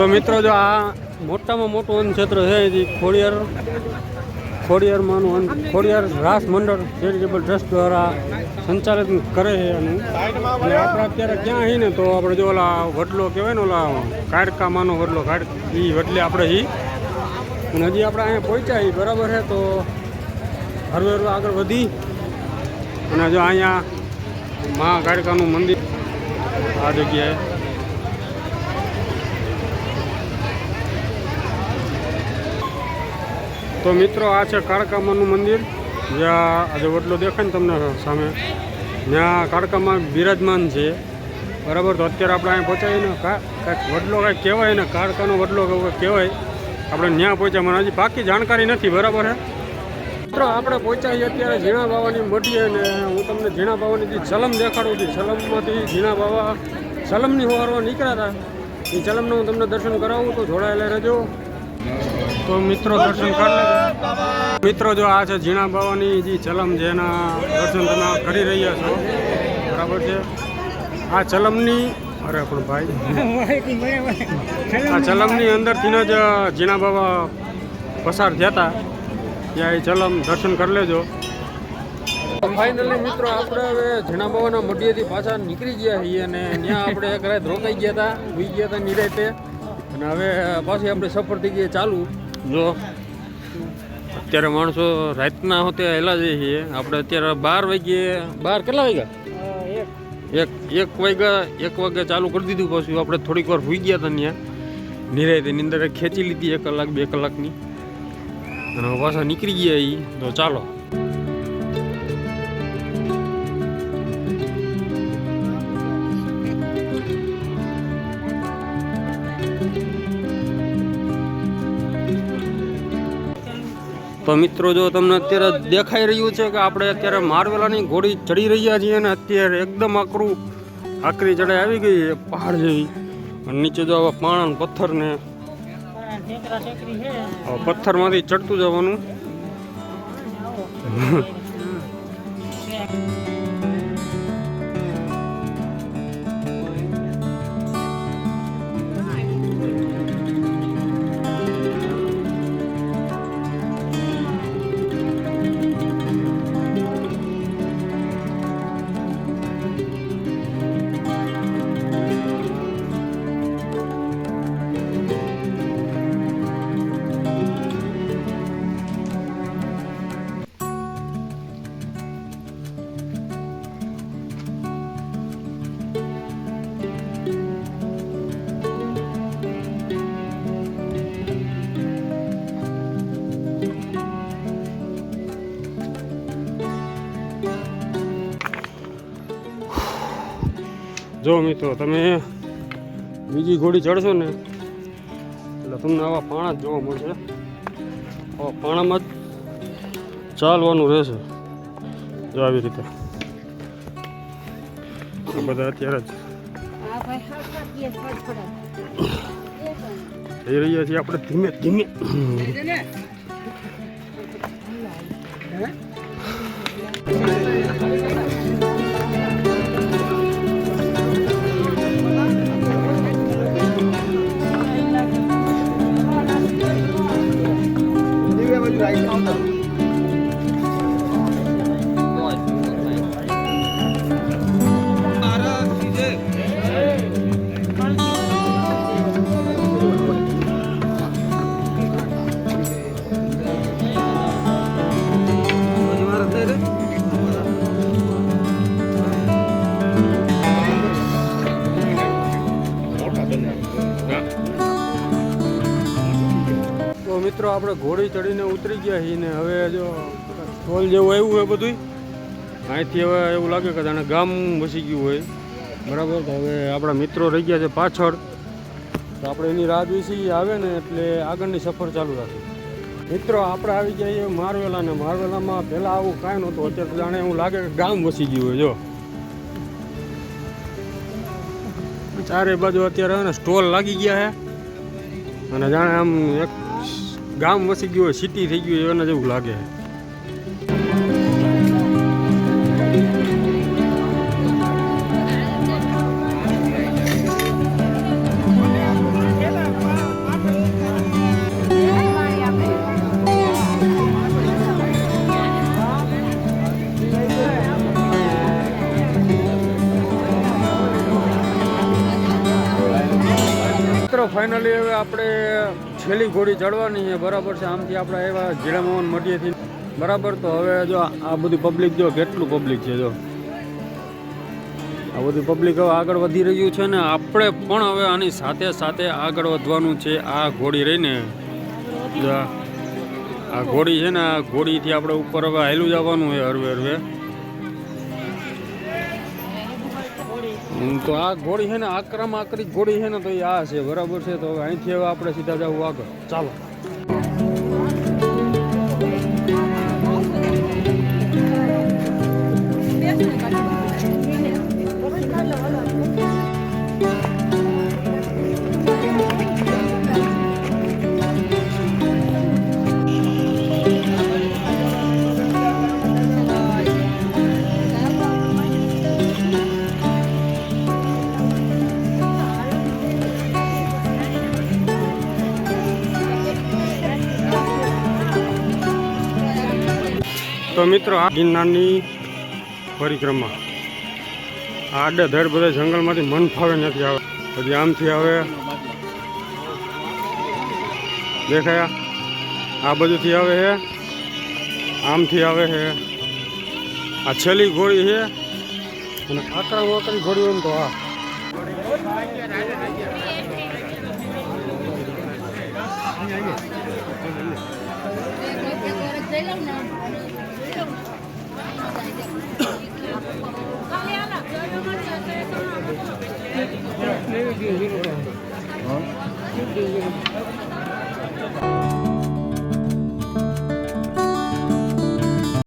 તો મિત્રો જો આ મોટામાં મોટું વન ક્ષેત્ર છે, જે ખોડિયાર ખોડિયારમાંનું વન ખોડિયાર રાસ મંડળ ચેરિટેબલ ટ્રસ્ટ દ્વારા સંચાલિત કરે છે અને આપણે અત્યારે ક્યાં અહીં ને તો આપણે જો ઓલા વડલો કહેવાય ને ઓલા કાડકામાંનો વડલો કાડ એ વડલે આપણે હી. અને હજી આપણે અહીંયા પહોંચ્યા હી, બરાબર છે? તો હરવે આગળ વધી. અને જો અહીંયા મા કાડકાનું મંદિર આ જગ્યાએ તો મિત્રો, આ છે કાળકામાનું મંદિર. જ્યાં આજે વડલો દેખાય ને તમને સામે. ત્યાં કાળકામાં બિરાજમાન છે. બરાબર, તો અત્યારે આપણે અહીંયા પહોંચાવીને કાંઈક વડલો કાંઈક કહેવાય ને, કાળકાનો વડલો કહેવાય. આપણે ત્યાં પહોંચ્યા, મને હજી પાકી જાણકારી નથી, બરાબર હે? મિત્રો, આપણે પહોંચાઈએ અત્યારે ઝીણા બાવાની મઢીએ ને હું તમને ઝીણા બાવાની જે ચલમ દેખાડું છું. ચલમમાંથી ઝીણા બાવા ચલમની હોવારો નીકળ્યા હતા. એ ચલમનું હું તમને દર્શન કરાવું, તો જોડાયેલા રહેજો. તો મિત્રો દર્શન કરી મિત્રો જો આ છે ઝીણા બાવાની જે ચલમ છે એના દર્શન તમે કરી રહ્યા છો. બરાબર છે? આ ચલમની અરે પણ ભાઈ. આ ચલમની અંદરથી જ ઝીણા બાબા પસાર થયા હતા. ત્યાં એ ચલમ દર્શન કરી લેજો. ફાઇનલી મિત્રો આપણે હવે ઝીણા બાબાના મઢિયેથી પાછા નીકળી ગયા છીએ અને ત્યાં આપણે એક રાત રોકાઈ ગયા હતા. ઉઈ ગયા હતા નિરાતે અને હવે પાછી આપણે સફર થઈ ગઈ ચાલુ. જો અત્યારે માણસો રાતના હોતે હેલા જઈએ છીએ. આપણે અત્યારે બાર વાગ્યે બાર કેટલા વાગ્યા? એક. એક વાગ્યા એક વાગે ચાલુ કરી દીધું પછી. આપણે થોડીક વાર હોઈ ગયા હતા ત્યાં. નિરાયતે અંદર ખેંચી લીધી એક કલાક બે કલાકની. અને પાછા નીકળી ગયા એ તો ચાલો. તો મિત્રો જો તમને અત્યારે દેખાઈ રહ્યું છે કે આપણે અત્યારે મારવેલાની ઘોડી ચડી રહ્યા છીએ અને અત્યારે એકદમ આકરું આકરી ચડાઈ આવી ગઈ છે પહાડ જેવી. અને નીચે જો આવા પાણા ને પથ્થર ને પથ્થરમાંથી ચડતું જવાનું. જો મિત્રો, તમે બીજી ઘોડી ચડશો ને, એટલે તમને આવા પાણા જ જોવા મળશે. આવા પાણામાં જ ચાલવાનું રહેશે. જો આવી રીતે. બધા અત્યારે જ જઈ રહ્યા છીએ આપણે ધીમે ધીમે. તો મિત્રો, આપણે ઘોડી ચડીને ઉતરી ગયા છીએ ને હવે જો ટોલ જેવું આવ્યું હોય બધું અહીંથી હવે એવું લાગે કે જાણે ગામ વસી ગયું હોય. બરાબર, તો હવે આપણા મિત્રો રહી ગયા છે પાછળ. તો આપણે એની રાહ જોઈશી આવે ને એટલે આગળની સફર ચાલુ રાખી મિત્રો, આપણે આવી ગયા છીએ મારવેલા ને મારવેલામાં પહેલાં આવું કાંઈ નહોતું, અત્યારે જાણે એવું લાગે કે ગામ વસી ગયું હોય, જો. ચારે બાજુ અત્યારે સ્ટોલ લાગી ગયા છે અને જાણે આમ એક ગામ વસી ગયું હોય સિટી થઈ ગયું હોય એના જેવું લાગે. ફાઇનલી હવે આપણે છેલ્લી ઘોડી ચડવાની છે બરાબર છે. આમથી આપણે આવ્યા જીરા મોહન મઢીએથી બરાબર. તો હવે જો આ બધી પબ્લિક જો કેટલું પબ્લિક છે જો. આ બધું પબ્લિક હવે આગળ વધી રહ્યું છે ને આપણે પણ હવે આની સાથે સાથે આગળ વધવાનું છે આ ઘોડી રહીને. આ ઘોડી છે ને, આ ઘોડીથી આપણે ઉપર હવે હાલું જવાનું છે હરવે હરવે. તો આ ઘોડી છે ને આક્રમ આકરી ઘોડી છે ને, તો આ છે, બરાબર છે? તો અહીંથી હવે આપણે સીધા જવું આગળ. ચાલો. તો મિત્રો, આ ગિરનારની પરિક્રમા. આડે ધડ બધા જંગલમાંથી મન ફાવે નથી આવે. પછી આમથી આવે. દેખાયા? આ બાજુથી આવે છે આમથી આવે છે આ છેલ્લી ઘોડી છે અને આકરા વાકરી ઘોડી એમ તો આ. 어?